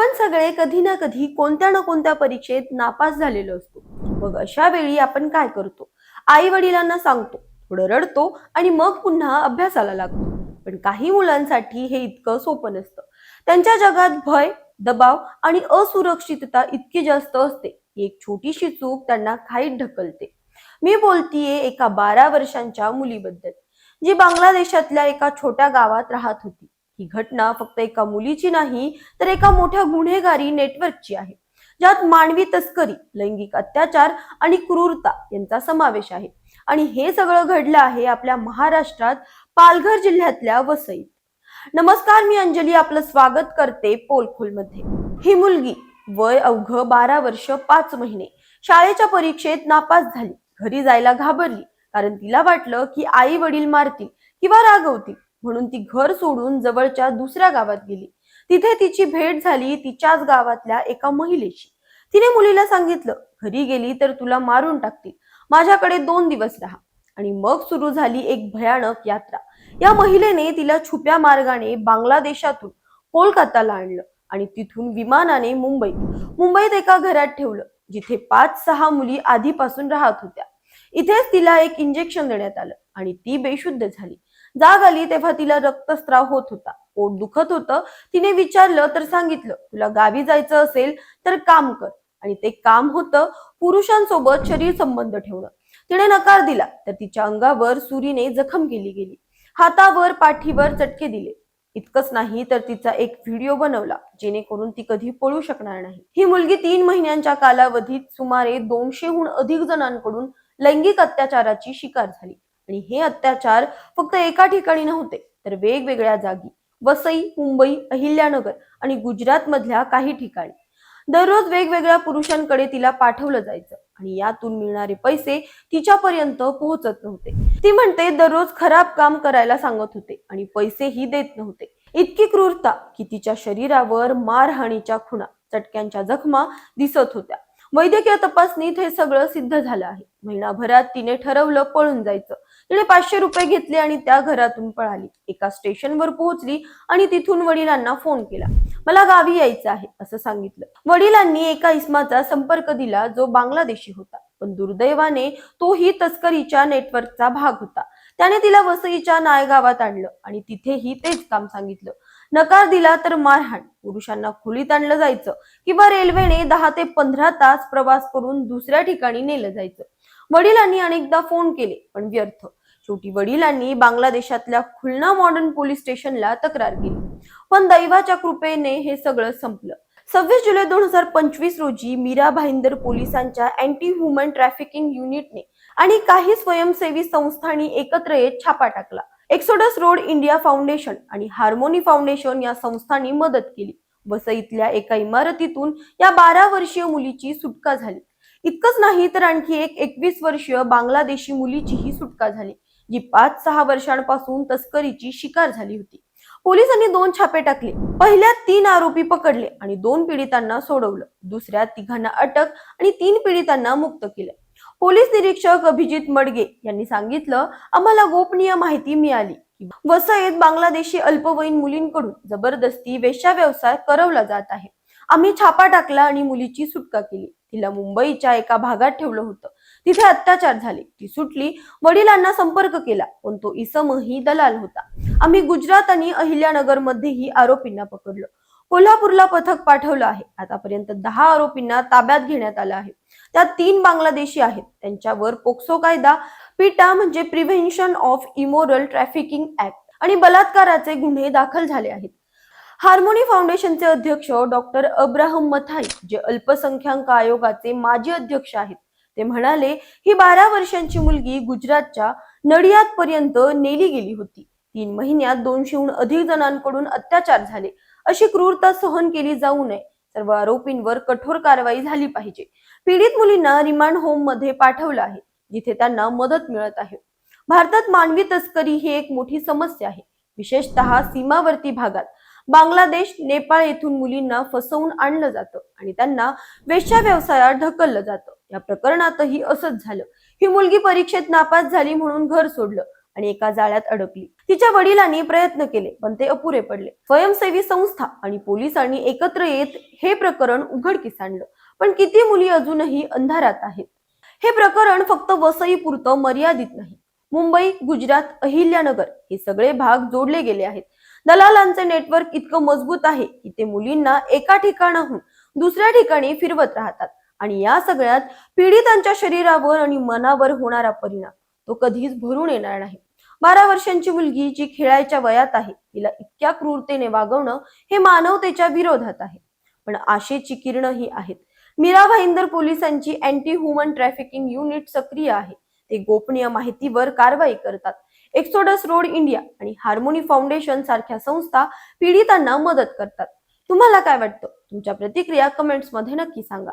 आपण सगळे कधी ना कधी कोणत्या ना कोणत्या परीक्षेत नापास झालेलो असतो. मग अशा वेळी आपण काय करतो? आई वडिलांना सांगतो. थोडं रडतो आणि मग पुन्हा अभ्यासाला लागतो. पण काही मुलांसाठी हे इतकं सोपं नसतं. त्यांच्या जगात भय दबाव आणि असुरक्षितता इतकी जास्त असते. एक छोटीशी चूक त्यांना खाईत ढकलते. मी बोलतीये एका बारा वर्षांच्या मुलीबद्दल जी बांगलादेशातल्या एका छोट्या गावात राहत होती. ही घटना फक्त एका मुलीची नाही तर एका मोठ्या गुन्हेगारी नेटवर्कची आहे. ज्यात मानवी तस्करी लैंगिक अत्याचार आणि क्रूरता यांचा समावेश आहे. आणि हे सगळं घडलं आहे आपल्या महाराष्ट्रात पालघर जिल्ह्यातल्या वसईत. नमस्कार मी अंजली आपलं स्वागत करते पोलखोलमध्ये. ही मुलगी वय अवघ बारा वर्ष पाच महिने. शाळेच्या परीक्षेत नापास झाली. घरी जायला घाबरली. कारण तिला वाटलं की आई वडील मारतील किंवा रागवतील. म्हणून ती घर सोडून जवळच्या दुसऱ्या गावात गेली. तिथे तिची भेट झाली तिच्याच गावातल्या एका महिलेशी. तिने मुलीला सांगितलं घरी गेली तर तुला मारून टाकतील. माझ्याकडे दोन दिवस राहा. आणि मग सुरू झाली एक भयानक यात्रा. या महिलेने तिला छुप्या मार्गाने बांगलादेशातून कोलकाताला आणलं आणि तिथून विमानाने मुंबईत मुंबईत एका घरात ठेवलं जिथे पाच सहा मुली आधीपासून राहत होत्या. इथेच तिला एक इंजेक्शन देण्यात आलं आणि ती बेशुद्ध झाली. जाग आली तेव्हा तिला रक्तस्त्राव होत होता. पोट दुखत होतं. तिने विचारलं तर सांगितलं तुला गावी जायचं असेल तर काम कर. आणि ते काम होतं पुरुषांसोबत शरीर संबंध ठेवणं. तिने नकार दिला तर तिच्या अंगावर सुरीने जखम केली गेली. हातावर पाठीवर चटके दिले. इतकंच नाही तर तिचा एक व्हिडिओ बनवला जेणेकरून ती कधी पळू शकणार नाही. ही मुलगी तीन महिन्यांच्या कालावधीत सुमारे दोनशेहून अधिक जणांकडून लैंगिक अत्याचाराची शिकार झाली. आणि हे अत्याचार फक्त एका ठिकाणी नव्हते तर वेगवेगळ्या जागी. वसई मुंबई अहिल्यानगर आणि गुजरात मधल्या काही ठिकाणी. दररोज वेगवेगळ्या पुरुषांकडे तिला पाठवलं जायचं आणि यातून मिळणारे पैसे तिच्यापर्यंत पोहोचत नव्हते. ती म्हणते दररोज खराब काम करायला सांगत होते आणि पैसेही देत नव्हते. इतकी क्रूरता की तिच्या शरीरावर मारहाणीच्या खुणा चटक्यांच्या जखमा दिसत होत्या. वैद्यकीय तपासणीत हे सगळं सिद्ध झालं आहे. महिनाभरात तिने ठरवलं पळून जायचं. तिने पाचशे रुपये घेतले आणि त्या घरातून पळाली. एका स्टेशनवर पोहोचली आणि तिथून वडिलांना फोन केला. मला गावी यायचं आहे असं सांगितलं. वडिलांनी एका इस्माचा संपर्क दिला जो बांगलादेशी होता. पण दुर्दैवाने तोही तस्करीच्या नेटवर्कचा भाग होता. त्याने तिला वसईच्या नायगावात आणलं आणि तिथेही तेच काम सांगितलं. नकार दिला तर मारहाण. पुरुषांना खोलीत आणलं जायचं किंवा रेल्वेने दहा ते पंधरा तास प्रवास करून दुसऱ्या ठिकाणी नेलं जायचं. वडिलांनी अनेकदा फोन केले पण व्यर्थ. शेवटी वडिलांनी बांगलादेशातल्या खुलना मॉडर्न पोलीस स्टेशनला तक्रार केली. पण दैवाच्या कृपेने हे सगळं संपलं. सव्वीस जुलै दोन हजार पंचवीस रोजी मीरा भाईंदर पोलिसांच्या अँटी ह्युमन ट्रॅफिकिंग युनिटने आणि काही स्वयंसेवी संस्थांनी एकत्र येत छापा टाकला. एक्सोडस रोड इंडिया फाउंडेशन आणि हार्मोनी फाउंडेशन या संस्थांनी मदत केली. वसईतल्या एका इमारतीतून या बारा वर्षीय मुलीची सुटका झाली. इतकंच नाही तर आणखी एक एकवीस वर्षीय बांगलादेशी मुलीचीही सुटका झाली जी पाच सहा वर्षांपासून तस्करीची शिकार झाली होती. पोलिसांनी दोन छापे टाकले. पहिल्या तीन आरोपी पकडले आणि दोन पीडितांना सोडवलं. दुसऱ्या तिघांना अटक आणि तीन पीडितांना मुक्त केलं. पोलीस निरीक्षक अभिजित मडगे यांनी सांगितलं आम्हाला गोपनीय माहिती मिळाली वसईत बांगलादेशी अल्पवयीन मुलींकडून जबरदस्ती वेश्या व्यवसाय करवला जात आहे. आम्ही छापा टाकला आणि मुलीची सुटका केली. तिला मुंबईच्या एका भागात ठेवलं होतं. तिथे अत्याचार झाले. ती सुटली वडिलांना संपर्क केला पण तो इसमही दलाल होता. आम्ही गुजरात आणि अहिल्यानगर मध्येही आरोपींना पकडलं. कोल्हापूरला पथक पाठवलं आहे. आतापर्यंत दहा आरोपींना ताब्यात घेण्यात आलं आहे. त्यात तीन बांगलादेशी आहेत. त्यांच्यावर पोक्सो कायदा पिटा म्हणजे prevention of immoral trafficking act आणि बलात्काराचे गुन्हे दाखल झाले आहेत. हार्मोनी फाउंडेशनचे अध्यक्ष डॉक्टर अब्राहम मथाई जे अल्पसंख्याक आयोगाचे माजी अध्यक्ष आहेत ते म्हणाले ही बारा वर्षांची मुलगी गुजरातच्या नडियाद पर्यंत नेली गेली होती. तीन महिन्यात दोनशेहून अधिक जणांकडून अत्याचार झाले. अशी क्रूरता सहन केली जाऊ नये. सर्व आरोपींवर कठोर कारवाई झाली पाहिजे. पीडित मुलींना रिमांड होममध्ये पाठवलं आहे जिथे त्यांना मदत मिळत आहे. भारतात मानवी तस्करी ही एक मोठी समस्या आहे. विशेषतः सीमावर्ती भागात. बांगलादेश नेपाळ येथून मुलींना फसवून आणलं जातं आणि त्यांना वेश्या व्यवसायात ढकललं जातं. या प्रकरणातही असंच झालं. ही मुलगी परीक्षेत नापास झाली म्हणून घर सोडलं. आणि एका जाळ्यात अडकली. तिच्या वडिलांनी प्रयत्न केले पण ते अपुरे पडले. स्वयंसेवी संस्था आणि पोलिसांनी एकत्र येत हे प्रकरण उघडकीस आणलं. पण किती मुली अजूनही अंधारात आहेत? हे प्रकरण फक्त वसई पुरतं मर्यादित नाही. मुंबई गुजरात अहिल्यानगर हे सगळे भाग जोडले गेले आहेत. दलालांचे नेटवर्क इतकं मजबूत आहे की ते मुलींना एका ठिकाणाहून दुसऱ्या ठिकाणी फिरवत राहतात. आणि या सगळ्यात पीडितांच्या शरीरावर आणि मनावर होणारा परिणाम. तो कधीच भरून येणार नाही. बारा वर्षांची मुलगी जी खेळायच्या वयात आहे तिला इतक्या क्रूरतेने वागवणं हे मानवतेच्या विरोधात आहे. पण आशेची किरण ही आहेत. मीरा भाईंदर पोलिसांची अँटी ह्युमन ट्रॅफिकिंग युनिट सक्रिय आहे. ते गोपनीय माहितीवर कारवाई करतात. एक्सोडस रोड इंडिया आणि हार्मोनी फाउंडेशन सारख्या संस्था पीडितांना मदत करतात. तुम्हाला काय वाटतं? तुमच्या प्रतिक्रिया कमेंट्समध्ये नक्की सांगा.